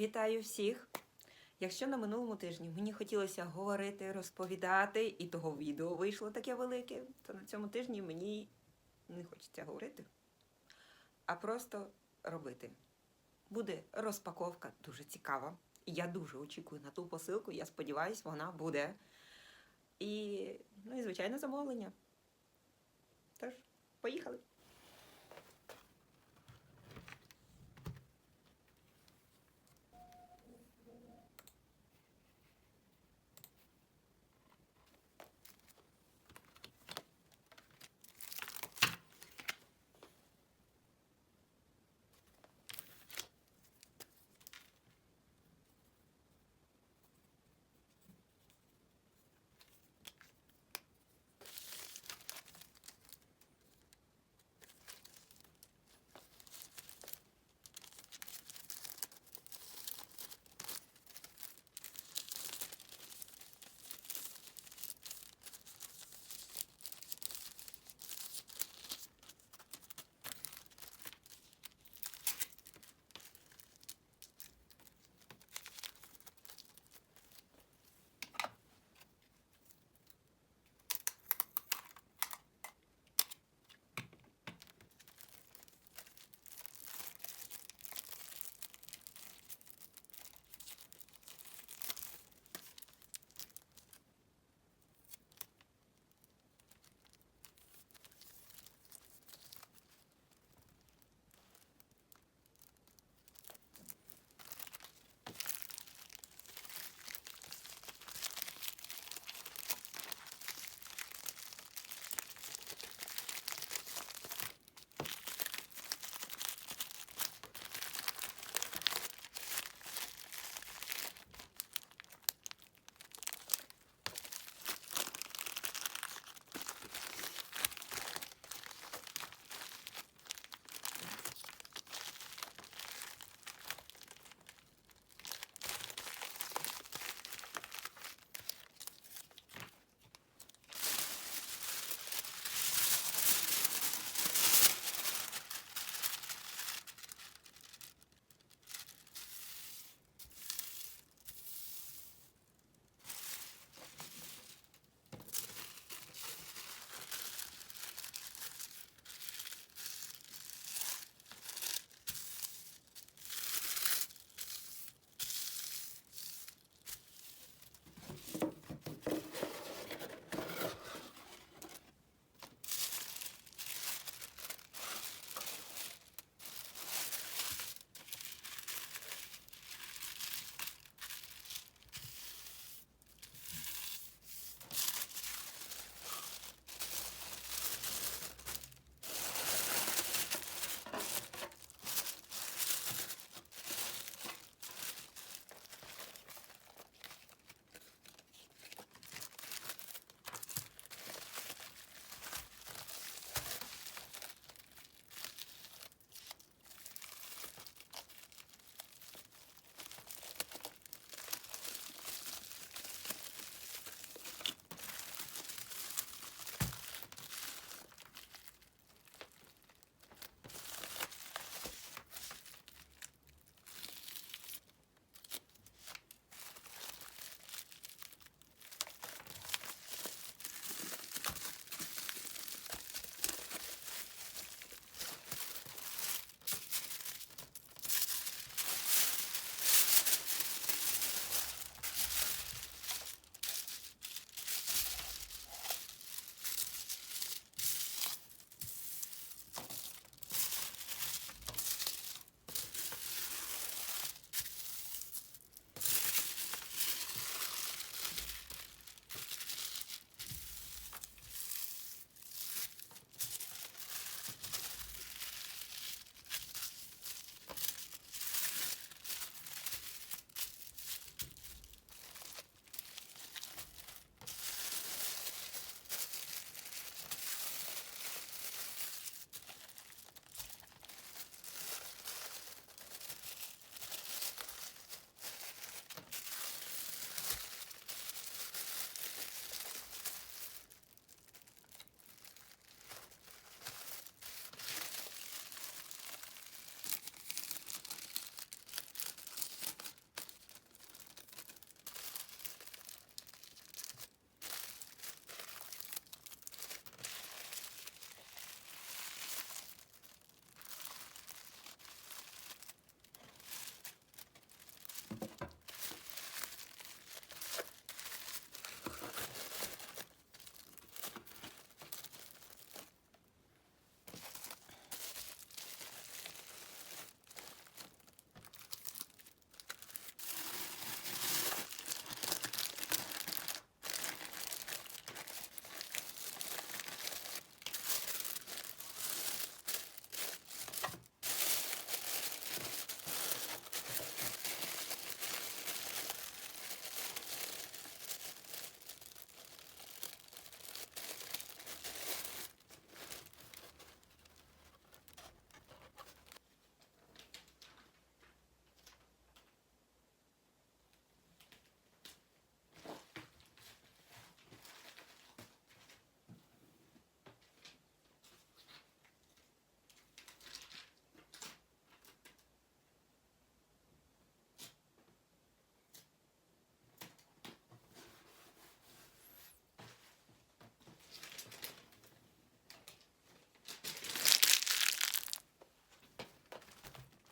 Вітаю всіх! Якщо на минулому тижні мені хотілося говорити, розповідати, і того відео вийшло таке велике, то на цьому тижні мені не хочеться говорити, а просто робити. Буде розпаковка дуже цікава. Я дуже очікую на ту посилку. Я сподіваюся, вона буде. І, ну і звичайно, замовлення. Тож, поїхали.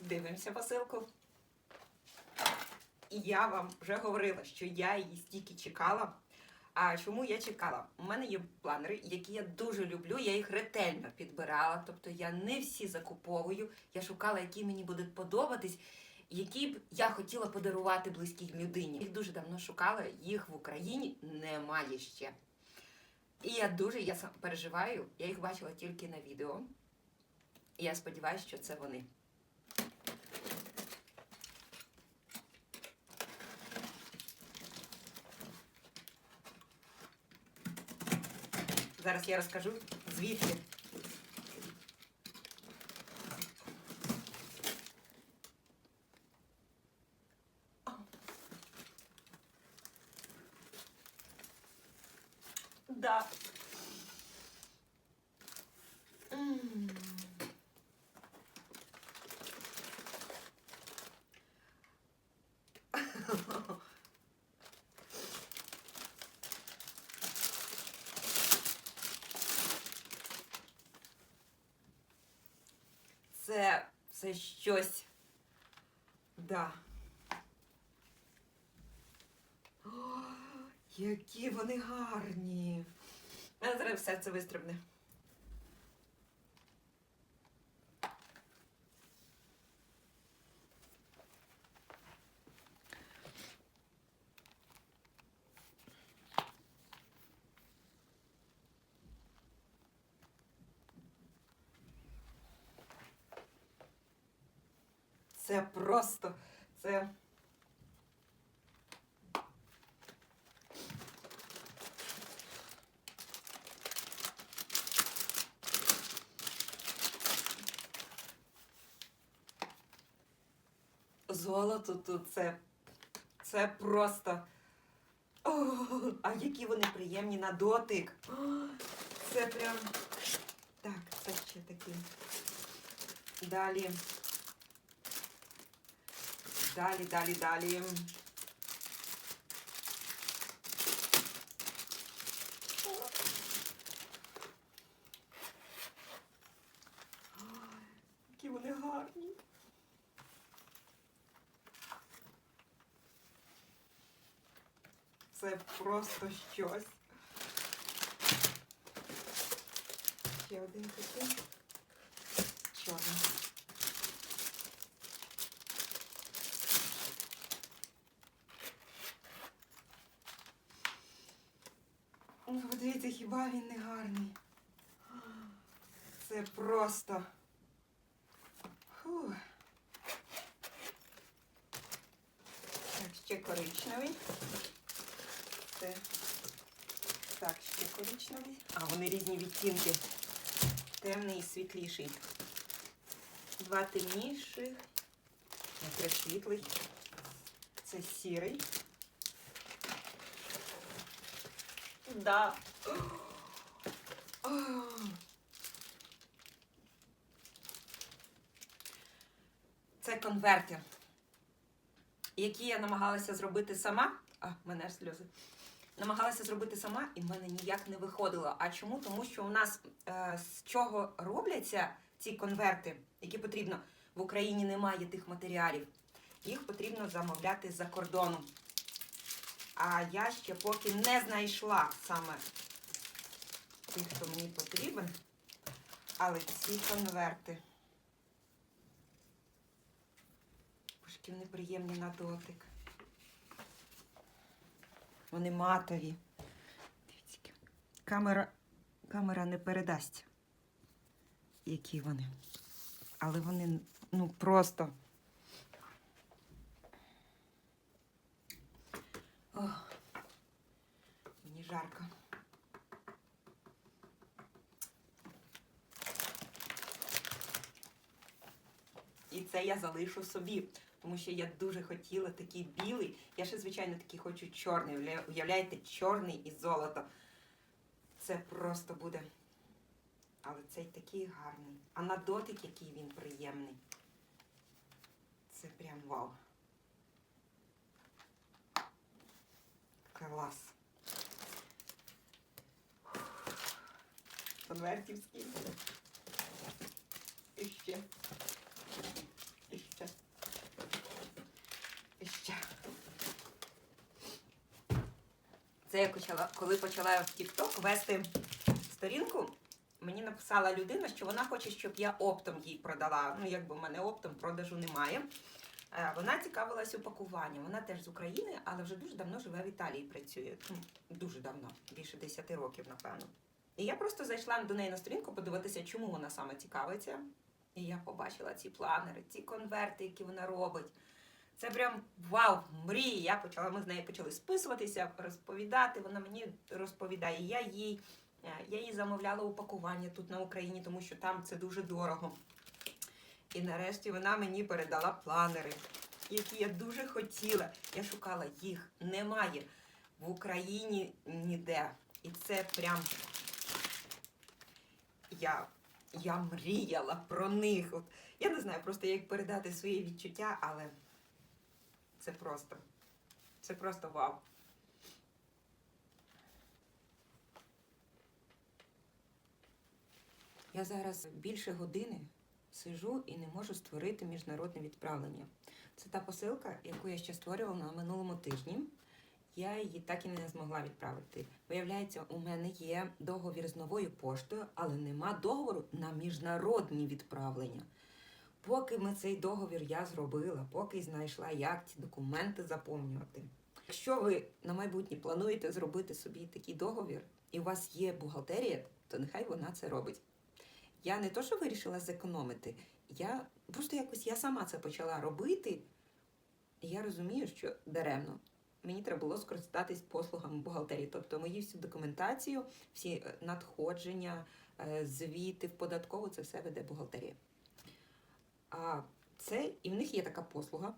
Дивимося посилку. І я вам вже говорила, що я її стільки чекала. А чому я чекала? У мене є планери, які я дуже люблю. Я їх ретельно підбирала. Тобто я не всі закуповую. Я шукала, які мені будуть подобатись, які б я хотіла подарувати близькій людині. Їх дуже давно шукала, їх в Україні немає ще. І я дуже я переживаю. Я їх бачила тільки на відео. І я сподіваюся, що це вони. Зараз я розкажу, звідки. Да. М. Це, щось. Да. О, які вони гарні. А зараз все це вистрибне. Це просто. Це. Золото тут це. Це просто. О, а які вони приємні на дотик. О, це прям. Так, це ще такі. Далі. Далі, далі, далі. Які вони гарні. Це просто щось. Ще один такий. Чорний. Ну, він не гарний? Це просто. Фу. Так, ще коричневий. Це. Так, ще коричневий. А, вони різні відтінки. Темний і світліший. Два темніших. Це світлий. Це сірий. Да. Це конверти, які я намагалася зробити сама. А, мене аж сльози. Намагалася зробити сама, і в мене ніяк не виходило. А чому? Тому що у нас е, з чого робляться ці конверти, які потрібно в Україні немає тих матеріалів. Їх потрібно замовляти за кордоном. А я ще поки не знайшла саме тих, хто мені потрібен. Але ці конверти. Пушки вони приємні на дотик. Вони матові. Дивіться. Камера, камера не передасть, які вони. Але вони, ну, просто. Ох, мені жарко. І це я залишу собі, тому що я дуже хотіла такий білий. Я ще, звичайно, такий хочу чорний. Уявляєте, чорний і золото. Це просто буде. Але цей такий гарний. А на дотик, який він приємний. Це прям вау. Клас. Конвертівський. І ще. Це я почала, коли почала в TikTok вести сторінку. Мені написала людина, що вона хоче, щоб я оптом їй продала. Ну, якби в мене оптом продажу немає. Е, Вона цікавилась упакуванням. Вона теж з України, але вже дуже давно живе в Італії. Працює. Ну, дуже давно, більше 10 років, напевно. І я просто зайшла до неї на сторінку подивитися, чому вона саме цікавиться. І я побачила ці планери, ці конверти, які вона робить. Це прям вау, мрії. Я почала, ми з нею почали списуватися, розповідати. Вона мені розповідає. Я їй, е, я їй замовляла упакування тут на Україні, тому що там це дуже дорого. І нарешті вона мені передала планери, які я дуже хотіла. Я шукала їх. Немає в Україні ніде. І це прям я, я мріяла про них. От, я не знаю просто, як передати свої відчуття, але це просто. Це просто вау. Я зараз більше години сижу і не можу створити міжнародне відправлення. Це та посилка, яку я ще створювала на минулому тижні. Я її так і не змогла відправити. Виявляється, у мене є договір з новою поштою, але нема договору на міжнародні відправлення. Поки ми цей договір я зробила, поки знайшла, як ці документи заповнювати. Якщо ви на майбутнє плануєте зробити собі такий договір, і у вас є бухгалтерія, то нехай вона це робить. Я не то, що вирішила зекономити, я просто якось я сама це почала робити, і я розумію, що даремно. Мені треба було скористатись послугами бухгалтерії, тобто мої всю документацію, всі е, надходження, е, звіти в податкову, це все веде бухгалтерія. А це і в них є така послуга.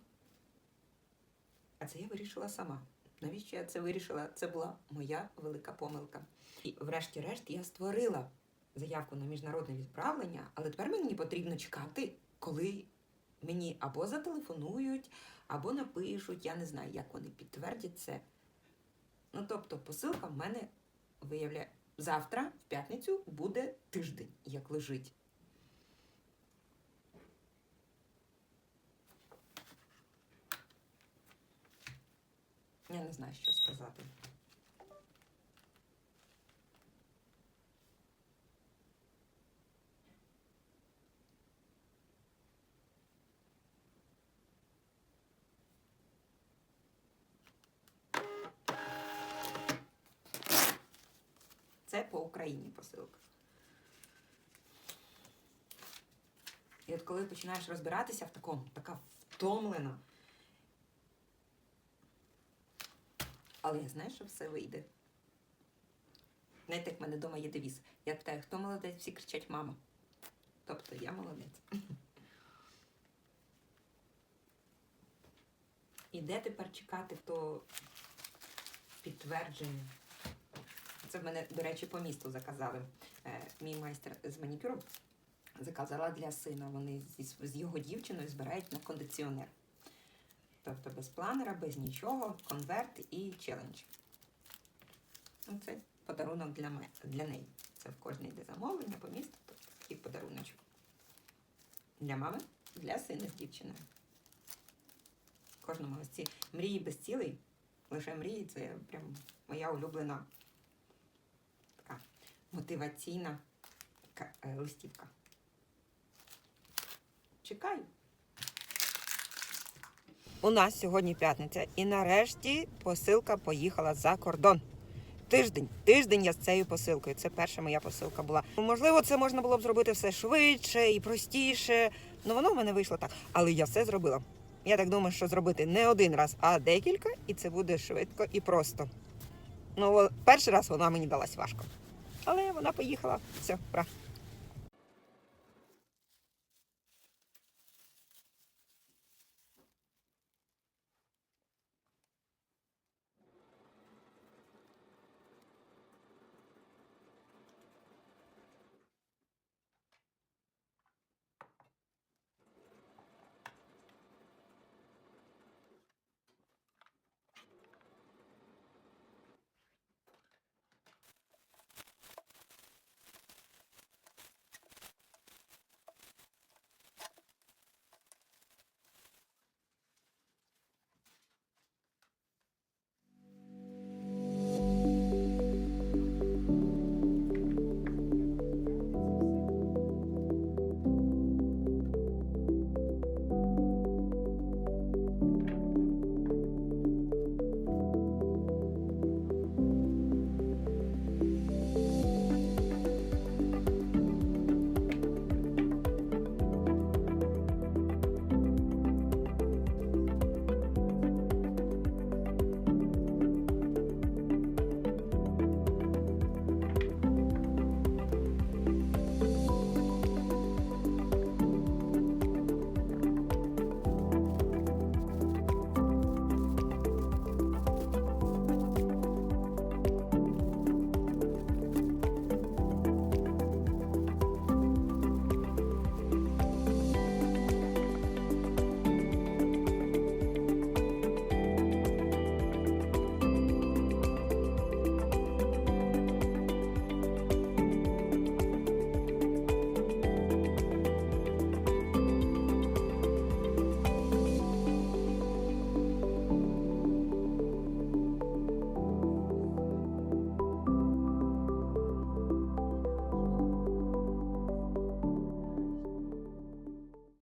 А це я вирішила сама. Навіщо я це вирішила? Це була моя велика помилка. І врешті-решт я створила заявку на міжнародне відправлення, але тепер мені потрібно чекати, коли мені або зателефонують, або напишуть, я не знаю, як вони підтвердять це. Ну, тобто, посилка в мене виявляє завтра, в п'ятницю, буде тиждень, як лежить. Я не знаю, що сказати. Це по Україні посилка. І от коли починаєш розбиратися в такому, така втомлена. Але я знаю, що все вийде. Знаєте, як в мене вдома є девіз. Я питаю, хто молодець, всі кричать мама. Тобто я молодець. І де тепер чекати то підтвердження? Це в мене, до речі, по місту заказали. Е, мій майстер з манікюру заказала для сина. Вони з його дівчиною збирають на кондиціонер. Тобто без планера, без нічого, конверт і челендж. Ну, Це подарунок для, для неї. Це в кожній йде замовлення по місту, тобто такий подаруночок. Для мами, для сина з дівчиною. Кожному ось ці мрії без цілей, лише мрії це прям моя улюблена така мотиваційна е, листівка. Чекаю. У нас сьогодні п'ятниця, і нарешті посилка поїхала за кордон. Тиждень, тиждень я з цією посилкою. Це перша моя посилка була. Можливо, це можна було б зробити все швидше і простіше. Ну воно в мене вийшло так. Але я все зробила. Я так думаю, що зробити не один раз, а декілька, і це буде швидко і просто. Ну, перший раз вона мені далась важко. Але вона поїхала. Все, пора.